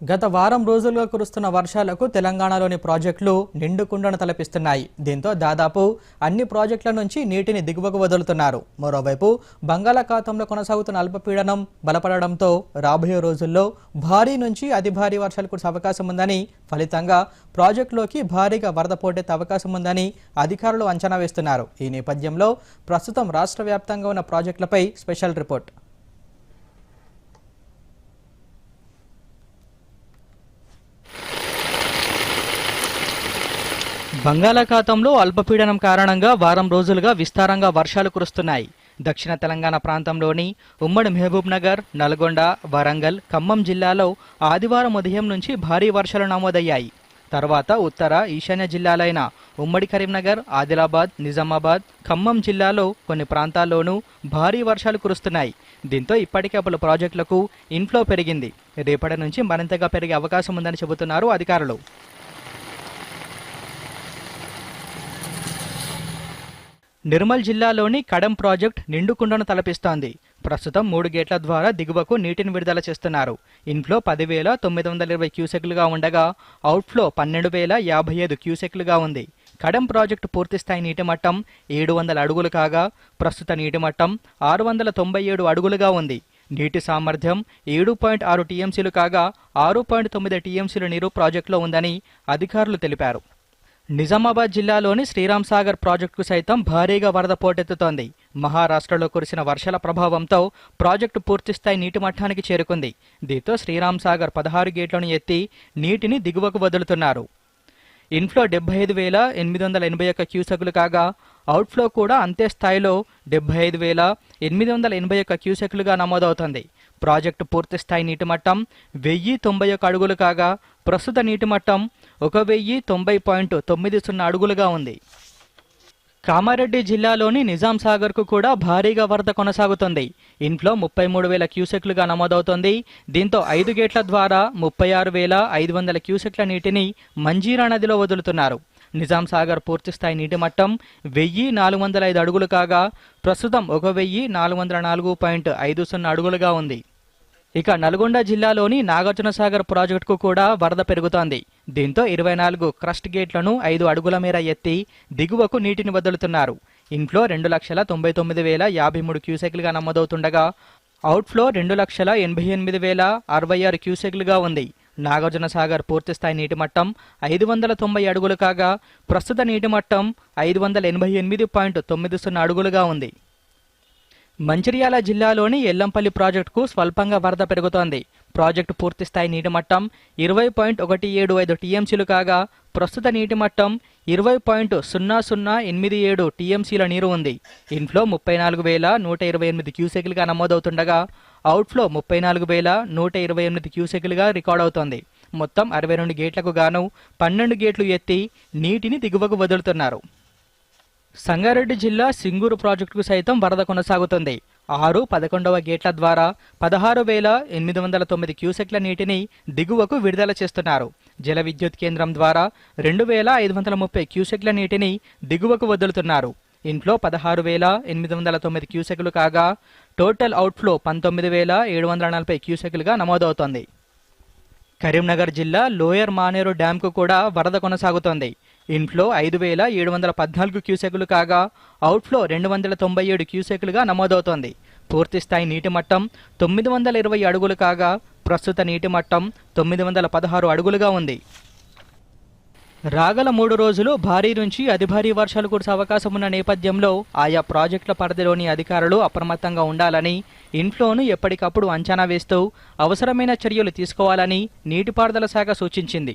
గత వారం రోజులుగా కురుస్తున్న వర్షాలకు తెలంగాణలోని ప్రాజెక్టులు నిండుకుండను తలపిస్తున్నాయి. దీంతో దాదాపు అన్ని ప్రాజెక్టుల నుంచి నీటిని దిగువకు వదులుతున్నారు. మరోవైపు బంగాళాఖాతంలో కొనసాగుతున్న అల్పపీడనం బలపడడంతో రాబోయే రోజుల్లో భారీ నుంచి అతి భారీ వర్షాలు కురిసే అవకాశం ఉందని ఫలితంగా ప్రాజెక్టులోకి భారీగా వరద పోటెత్తే అవకాశం ఉందని అధికారులు అంచనా వేస్తున్నారు. ఈ నేపథ్యంలో ప్రస్తుతం రాష్ట్ర వ్యాప్తంగా ఉన్న ప్రాజెక్టులపై స్పెషల్ రిపోర్ట్. బంగాళాఖాతంలో అల్పపీడనం కారణంగా వారం రోజులుగా విస్తారంగా వర్షాలు కురుస్తున్నాయి. దక్షిణ తెలంగాణ ప్రాంతంలోని ఉమ్మడి మహబూబ్నగర్ నల్గొండ వరంగల్ ఖమ్మం జిల్లాలో ఆదివారం ఉదయం నుంచి భారీ వర్షాలు నమోదయ్యాయి. తర్వాత ఉత్తర ఈశాన్య జిల్లాలైన ఉమ్మడి కరీంనగర్ ఆదిలాబాద్ నిజామాబాద్ ఖమ్మం జిల్లాలో కొన్ని ప్రాంతాల్లోనూ భారీ వర్షాలు కురుస్తున్నాయి. దీంతో ఇప్పటికే పలు ప్రాజెక్టులకు ఇన్ఫ్లో పెరిగింది. రేపటి నుంచి మరింతగా పెరిగే అవకాశం ఉందని చెబుతున్నారు అధికారులు. నిర్మల్ జిల్లాలోని కడం ప్రాజెక్ట్ నిండుకుండను తలపిస్తోంది. ప్రస్తుతం మూడు గేట్ల ద్వారా దిగువకు నీటిని విడుదల చేస్తున్నారు. ఇన్ఫ్లో పదివేల తొమ్మిది వందల ఇరవై క్యూసెక్లుగా ఉండగా అవుట్ఫ్లో పన్నెండు వేల యాభై ఐదు క్యూసెక్లుగా ఉంది. కడం ప్రాజెక్టు పూర్తిస్థాయి నీటి మట్టం ఏడు వందల అడుగులు కాగా ప్రస్తుత నీటి మట్టం ఆరు వందల తొంభై ఏడు అడుగులుగా ఉంది. నీటి సామర్థ్యం ఏడు పాయింట్ ఆరు టీఎంసీలు కాగా ఆరు పాయింట్ తొమ్మిది టీఎంసీల నీరు ప్రాజెక్టులో ఉందని అధికారులు తెలిపారు. నిజామాబాద్ జిల్లాలోని శ్రీరామ్ సాగర్ ప్రాజెక్టుకు సైతం భారీగా వరద పోటెత్తుతోంది. మహారాష్ట్రలో కురిసిన వర్షాల ప్రభావంతో ప్రాజెక్టు పూర్తిస్థాయి నీటి మట్టానికి చేరుకుంది. దీంతో శ్రీరామ్ సాగర్ పదహారు గేట్లను ఎత్తి నీటిని దిగువకు వదులుతున్నారు. ఇన్ఫ్లో డెబ్బై ఐదు వేల ఎనిమిది వందల ఎనభై ఒక్క క్యూసెక్లు కాగా అవుట్ఫ్లో కూడా అంతే స్థాయిలో డెబ్బై ఐదు వేల ఎనిమిది వందల ఎనభై ఒక్క క్యూసెక్లుగా నమోదవుతుంది. ప్రాజెక్టు పూర్తి స్థాయి నీటి మట్టం వెయ్యి తొంభై ఒక్క అడుగులు కాగా ప్రస్తుత నీటి మట్టం ఒక వెయ్యి తొంభై పాయింట్ తొమ్మిది సున్నా అడుగులుగా ఉంది. కామారెడ్డి జిల్లాలోని నిజాం సాగర్కు కూడా భారీగా వరద కొనసాగుతుంది. ఇంట్లో ముప్పై మూడు వేల క్యూసెక్లుగా నమోదవుతోంది. దీంతో ఐదు గేట్ల ద్వారా ముప్పై ఆరు వేల ఐదు వందల క్యూసెక్ల నీటిని మంజీరా నదిలో వదులుతున్నారు. నిజాం సాగర్ పూర్తిస్థాయి నీటి మట్టం వెయ్యి నాలుగు వందల ఐదు అడుగులు కాగా ప్రస్తుతం ఒక వెయ్యి నాలుగు వందల నాలుగు పాయింట్ ఐదు సున్నా అడుగులుగా ఉంది. ఇక నల్గొండ జిల్లాలోని నాగార్జునసాగర్ ప్రాజెక్టుకు కూడా వరద పెరుగుతోంది. దీంతో ఇరవై నాలుగు క్రస్ట్ గేట్లను ఐదు అడుగుల మేర ఎత్తి దిగువకు నీటిని వదులుతున్నారు. ఇన్ఫ్లో రెండు లక్షల తొంభై తొమ్మిది వేల యాభై మూడు క్యూసెక్లుగా నమోదవుతుండగా అవుట్ఫ్లో రెండు లక్షల ఎనభై ఎనిమిది వేల అరవై ఆరు క్యూసెక్లుగా ఉంది. నాగార్జునసాగర్ పూర్తిస్థాయి నీటి మట్టం ఐదు వందల తొంభై అడుగులు కాగా ప్రస్తుత నీటి మట్టం ఐదు వందల ఎనభై ఎనిమిది పాయింట్ తొమ్మిది సున్నా అడుగులుగా ఉంది. మంచిర్యాల జిల్లాలోని ఎల్లంపల్లి ప్రాజెక్టుకు స్వల్పంగా వరద పెరుగుతోంది. ప్రాజెక్టు పూర్తిస్థాయి నీటి మట్టం ఇరవై పాయింట్ ఒకటి ఏడు ఐదు టీఎంసీలు కాగా ప్రస్తుత నీటి మట్టం ఇరవై పాయింట్ సున్నా సున్నా ఎనిమిది ఏడు టీఎంసీల నీరు ఉంది. ఇన్ఫ్లో ముప్పై నాలుగు వేల నూట ఇరవై ఎనిమిది క్యూసెక్లుగా నమోదవుతుండగా అవుట్ఫ్లో ముప్పై నాలుగు వేల నూట ఇరవై ఎనిమిది క్యూసెక్లుగా రికార్డ్ అవుతోంది మొత్తం అరవై రెండు గేట్లకు గాను పన్నెండు గేట్లు ఎత్తి నీటిని దిగువకు వదులుతున్నారు. సంగారెడ్డి జిల్లా సింగూరు ప్రాజెక్టుకు సైతం వరద కొనసాగుతుంది. ఆరు పదకొండవ గేట్ల ద్వారా పదహారు వేల ఎనిమిది వందల తొమ్మిది క్యూసెక్ల నీటిని దిగువకు విడుదల చేస్తున్నారు. జల విద్యుత్ కేంద్రం ద్వారా రెండు వేల ఐదు వందల ముప్పై క్యూసెక్ల నీటిని దిగువకు వదులుతున్నారు. ఇంట్లో పదహారు వేల ఎనిమిది వందల తొమ్మిది క్యూసెక్లు కాగా టోటల్ అవుట్ఫ్లో పంతొమ్మిది వేల ఏడు వందల నలభై క్యూసెక్లుగా నమోదవుతోంది. కరీంనగర్ జిల్లా లోయర్ మానేరు డ్యాంకు కూడా వరద కొనసాగుతోంది. ఇన్ఫ్లో ఐదు వేల ఏడు వందల పద్నాలుగు క్యూసెక్లు కాగా అవుట్ఫ్లో రెండు వందల తొంభై ఏడు క్యూసెక్లుగా నమోదవుతోంది. పూర్తిస్థాయి నీటి మట్టం తొమ్మిది వందల ఇరవై అడుగులు కాగా ప్రస్తుత నీటి మట్టం తొమ్మిది వందల పదహారు అడుగులుగా ఉంది. రాగల మూడు రోజులు భారీ నుంచి అతి భారీ వర్షాలు కురిసే అవకాశం ఉన్న నేపథ్యంలో ఆయా ప్రాజెక్టుల పరిధిలోని అధికారులు అప్రమత్తంగా ఉండాలని ఇన్ఫ్లోను ఎప్పటికప్పుడు అంచనా వేస్తూ అవసరమైన చర్యలు తీసుకోవాలని నీటిపారుదల శాఖ సూచించింది.